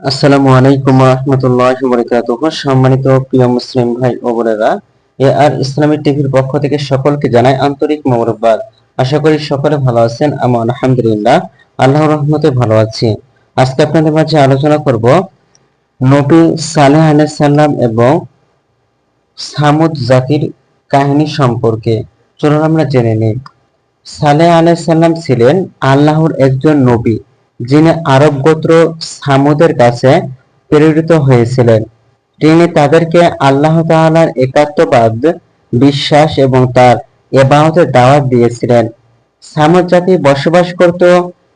আসসালামু আলাইকুম রহমতুল্লাহ বরকাতুহ সম্মানিত প্রিয় মুসলিম ভাই ও বোনেরা এ আর ইসলামী টিভির পক্ষ থেকে সকলকে জানাই আন্তরিক মোবারকবাদ। আশা করি সকলে ভালো আছেন আমি আলহামদুলিল্লাহ। আল্লাহর রহমতে ভালো আছি। আজকে আপনাদের মাঝে আলোচনা করব নবী সালেহ সালাম এবং সামুদ জাতির কাহিনী সম্পর্কে। চলুন আমরা জেনে নিই। সালেহ সালাম ছিলেন আল্লাহর একজন নবী। যিনি আরব গোত্র সামুদের কাছে প্রেরিত হয়েছিলেন। তিনি তাদেরকে আল্লাহ তাআলার একাত্মবাদ, বিশ্বাস এবং তার এবাদতের দাওয়াত দিয়েছিলেন। সামুদ জাতি বসবাস করত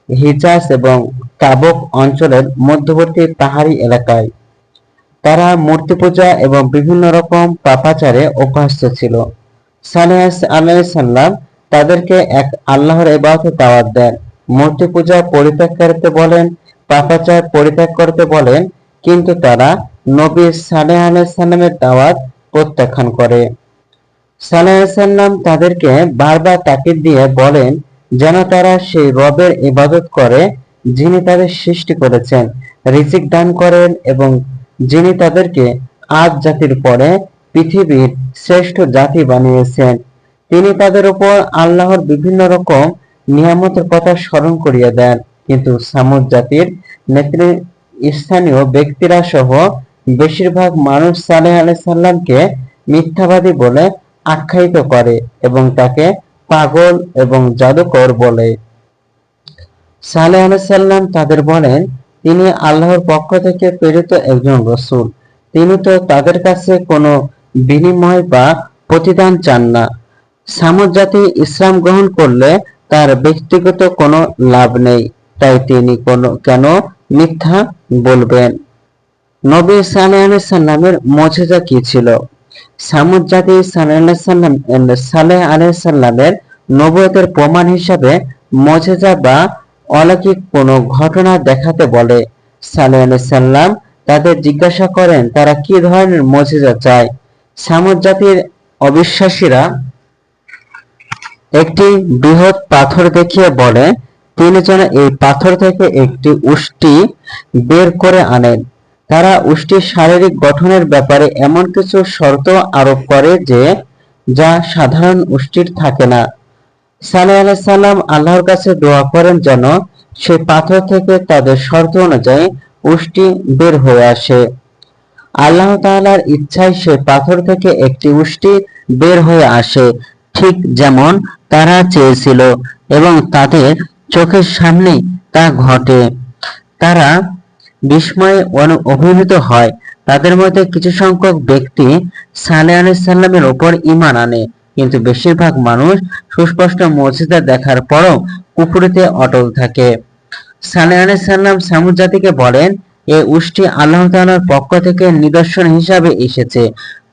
হিজাজ এবং তাবক অঞ্চলের মধ্যবর্তী পাহাড়ি এলাকায়। তারা মূর্তি পূজা এবং বিভিন্ন রকম পাপাচারে অভ্যস্ত ছিল। সালেহ আলাইসাল্লাম তাদেরকে এক আল্লাহর এবাদতের দাওয়াত দেন। মূর্তি পূজা পরিত্যাগ করতে বলেন, পাপাচার পরিত্যাগ করতে বলেন, কিন্তু তারা নবী সালেহ আলাইসাল্লামের দাওয়াত প্রত্যাখ্যান করে। সালেহ সাল্লাম তাদেরকে বারবার তাকিদ দিয়ে বলেন, যেন তারা সেই রবের ইবাদত করে, যিনি তাদের সৃষ্টি করেছেন, রিজিক দান করেন এবং যিনি তাদেরকে আজ জাতির পরে পৃথিবীর শ্রেষ্ঠ জাতি বানিয়েছেন। তিনি তাদের উপর আল্লাহর বিভিন্ন রকম নিয়ামতের কথা স্মরণ করিয়ে দেন। কিন্তু সামুদ জাতির নেতৃ স্থানীয় ব্যক্তিরা সহ বেশিরভাগ মানুষ সালেহ আলাইসাল্লামকে মিথ্যাবাদী বলে আখ্যায়িত করে এবং তাকে পাগল এবং জাদুকর বলে। সালেহ আলাইসাল্লাম তাদের বলেন, তিনি আল্লাহর পক্ষ থেকে প্রেরিত একজন রসুল। তিনি তো তাদের কাছে কোনো বিনিময় বা প্রতিদান চান না। সামুদ জাতি ইসলাম গ্রহণ করলে তার ব্যক্তিগত কোনো লাভ নেই, তাই তিনি কোনো, কেন মিথ্যা বলবেন? নবী সাল্লামের মজেজা কি ছিল? সামুদ জাতি সাল্লাম সালেহ আলাইসাল্লামের নবতের প্রমাণ হিসাবে মজেজা বা অলৌকিক কোনো ঘটনা দেখাতে বলে। সালেহ আলাইসাল্লাম তাদের জিজ্ঞাসা করেন, তারা কি ধরনের মজেজা চায়? সামুদ জাতির অবিশ্বাসীরা একটি বৃহৎ পাথর দেখিয়ে বলে, তিনি যেন এই পাথর থেকে একটি উষ্টি বের করে আনেন। তারা উষ্টির শারীরিক গঠনের ব্যাপারে এমন কিছু শর্ত আরোপ করে যে, যা সাধারণ উষ্টির থাকে না। সালেহ আলাইসাল্লাম আল্লাহর কাছে দোয়া করেন যেন সেই পাথর থেকে তাদের শর্ত অনুযায়ী উষ্টি বের হয়ে আসে। আল্লাহ তাআলার ইচ্ছায় সে পাথর থেকে একটি উষ্টি বের হয়ে আসে, ঠিক যেমন তারা চেয়েছিল এবং তাদের চোখের সামনে তা ঘটে। তারা বিস্ময়ে অভিভূত হয়। তাদের মধ্যে কিছু সংখ্যক ব্যক্তি সালেহ আলাইসাল্লামের ওপর ঈমান আনে। কিন্তু বেশিরভাগ মানুষ সুস্পষ্ট মসজিদা দেখার পরও কুফরিতে অটল থাকে। সালে আলাইসাল্লাম সামুদ বলেন এই উষ্টি আল্লাহ পক্ষ থেকে নিদর্শন হিসাবে এসেছে।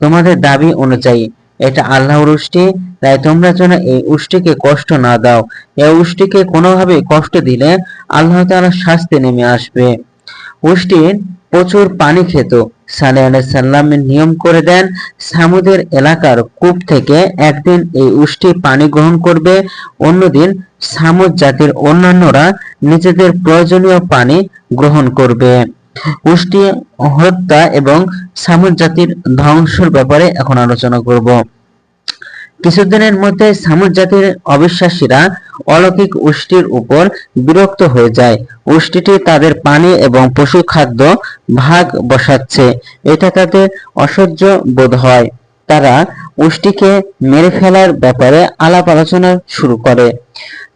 তোমাদের দাবি অনুযায়ী এটা আল্লাহর উষ্টি, তাই তোমরা যেন এই উষ্টিকে কষ্ট না দাও। এই উষ্টিকে কোনোভাবে কষ্ট দিলে আল্লাহ তাআলার শাস্তি নেমে আসবে। উষ্টির প্রচুর পানি খেত। সালেহ আলাইসাল্লামের নিয়ম করে দেন, সামুদের এলাকার কূপ থেকে একদিন এই উষ্টি পানি গ্রহণ করবে, অন্যদিন সামুদ জাতির অন্যান্যরা নিজেদের প্রয়োজনীয় পানি গ্রহণ করবে। উষ্টি হত্যা এবং সামুদ জাতির ধ্বংসের ব্যাপারে এখন আলোচনা করব। কিছুদিনের মধ্যে সামুদ জাতির অবিশ্বাসীরা অলৌকিক উষ্টির উপর বিরক্ত হয়ে যায়। উষ্টিটি তাদের পানি এবং পশু খাদ্য ভাগ বসাচ্ছে। এটা তাদের অসহ্য বোধ হয়। তারা উষ্টিকে মেরে ফেলার ব্যাপারে আলাপ আলোচনা শুরু করে।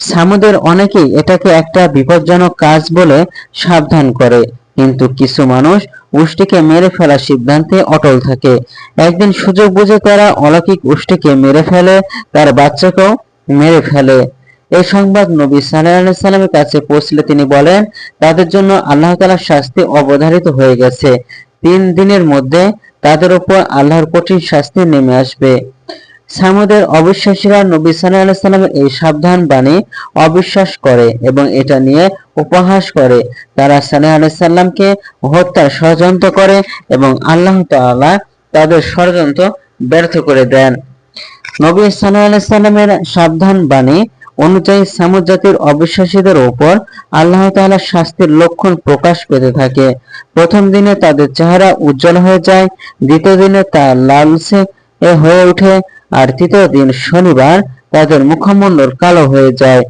সামুদের অনেকেই এটাকে একটা বিপজ্জনক কাজ বলে সাবধান করে। কিন্তু কিছু মানুষ উষ্টিকে মেরে ফেলার সিদ্ধান্তে অটল থাকে। একদিন সুযোগ বুঝে তারা অলৌকিক উষ্টিকে মেরে ফেলে, তার বাচ্চাকেও মেরে ফেলে। এই সংবাদ নবী সাল্লাহ সাল্লামের কাছে পৌঁছলে তিনি বলেন, তাদের জন্য আল্লাহ তাআলার শাস্তি অবধারিত হয়ে গেছে। তিন দিনের মধ্যে তাদের উপর আল্লাহর কঠিন শাস্তি নেমে আসবে। সামুদের অবিশ্বাসীরা নবী সাল্লাহ সাল্লামের এই সাবধান বাণী অবিশ্বাস করে এবং এটা নিয়ে উপহাস করে। তারা আলাইসাল্লামকে হত্যার ষড়যন্ত্র করে এবং আল্লাহ তাআলা তাদের ষড়যন্ত্র ব্যর্থ করে দেন। নবী সাল্লাহ সাবধান বাণী অনুযায়ী সামুদ জাতির অবিশ্বাসীদের ওপর আল্লাহ তাআলা শাস্তির লক্ষণ প্রকাশ পেতে থাকে। প্রথম দিনে তাদের চেহারা উজ্জ্বল হয়ে যায়, দ্বিতীয় দিনে তা লালসে হয়ে ওঠে আর তৃতীয় দিন শনিবার তাদের মুখমণ্ডল কালো হয়ে যায়।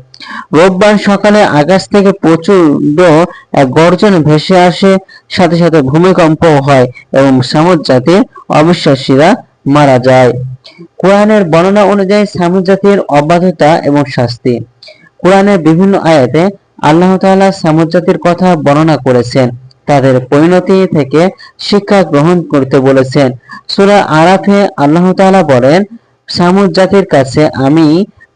রোববার সকালে আকাশ থেকে প্রচণ্ড এক গর্জন ভেসে আসে, সাথে সাথে ভূমিকম্প হয় এবং সামুদ জাতির অবিশ্বাসীরা মারা যায়। কোরআনের বর্ণনা অনুযায়ী সামুদ জাতির অবাধ্যতা এবং শাস্তি। কোরআনের বিভিন্ন আয়াতে আল্লাহ তাআলা সামুদ জাতির কথা বর্ণনা করেছেন। তাদের পরিণতি থেকে শিক্ষা গ্রহণ করতে বলেছেন। সূরা আরাফে আল্লাহ তাআলা বলেন সামুদ জাতির কাছে আমি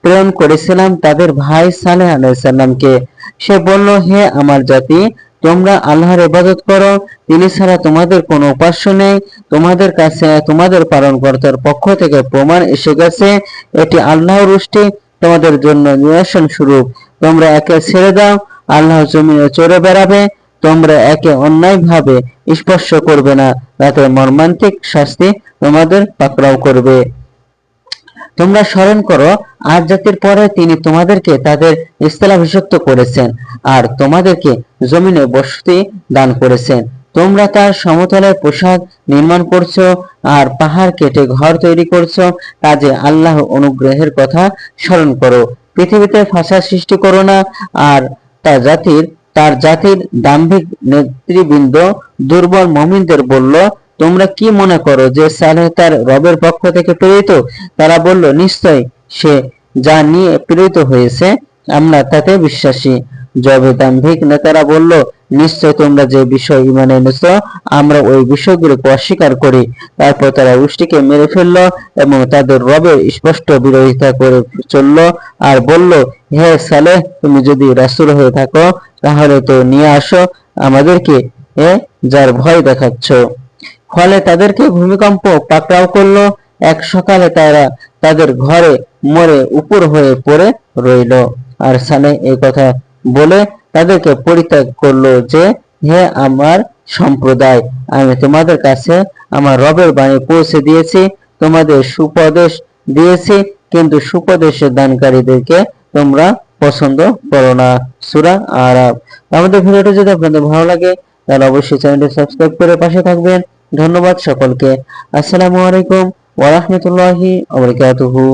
প্রেরণ করেছিলাম তাদের ভাই সালেহ আলাইসাল্লামকে সে বলল, হে আমার জাতি, তোমরা আল্লাহর ইবাদত করো। তিনি ছাড়া তোমাদের কোনো উপাস্য নেই। তোমাদের কাছে, তোমাদের পালনকর্তার পক্ষ থেকে প্রমাণ এসে গেছে, এটি আল্লাহর রুষ্টি। তোমাদের জন্য নিরসন স্বরূপ। তোমরা একে ছেড়ে দাও। আল্লাহ জমিনে চড়ে বেড়াবে। তোমরা একে অন্যায় ভাবে স্পর্শ করবে না। তাতে মর্মান্তিক শাস্তি তোমাদের পাকড়াও করবে। তোমরা স্মরণ করো, আজ জাতির পরে তিনি তোমাদেরকে তাদের স্থলাভিষিক্ত করেছেন আর তোমাদেরকে জমিনে বসতি দান করেছেন। তোমরা তার সমতলের পোশাক নির্মাণ করছ আর পাহাড় কেটে ঘর তৈরি করছ কাজে আল্লাহ অনুগ্রহের কথা স্মরণ করো। পৃথিবীতে ফাঁসা সৃষ্টি করো না আর তার জাতির তার জাতির দাম্ভিক নেতৃবৃন্দ দুর্বল মমিনদের বলল তোমরা কি মনে করো যে সালেহ তার রবের পক্ষ থেকে প্রেরিত? তারা বলল, নিশ্চয় সে যা নিয়ে প্রেরিত হয়েছে, আমরা তাতে বিশ্বাসী। জবে দাম্ভিক নেতারা বলল, নিশ্চয় তোমরা যে বিষয় ইমান এনেছ, আমরা ওই বিষয়গুলোকে অস্বীকার করি। তারপর তারা উষ্টিকে মেরে ফেলল এবং তাদের রবের স্পষ্ট বিরোধিতা করে চলল আর বলল, হে সালেহ তুমি যদি রাসূল হয়ে থাকো, তাহলে তো নিয়ে আসো আমাদেরকে, এ যার ভয় দেখাচ্ছ। ফলে তাদেরকে ভূমিকম্প পাকড়াও করল। এক সকালে তারা তাদের ঘরে মরে উপর হয়ে পড়ে রইল। আর সানে এই কথা বলে তাদেরকে পরিত্যাগ করল যে, হে আমার সম্প্রদায়, আমি তোমাদের কাছে আমার রবের বাণী পৌঁছে দিয়েছি, তোমাদের সুপদেশ দিয়েছি, কিন্তু সুপদেশের দানকারীদেরকে তোমরা পছন্দ করো না। সুরা আরাব আমাদের ভিডিওটা যদি আপনাদের ভালো লাগে, তাহলে অবশ্যই চ্যানেলটি সাবস্ক্রাইব করে পাশে থাকবেন। ধন্যবাদ সকলকে। আসসালামু আলাইকুম ওয়া বারাকাতুহু।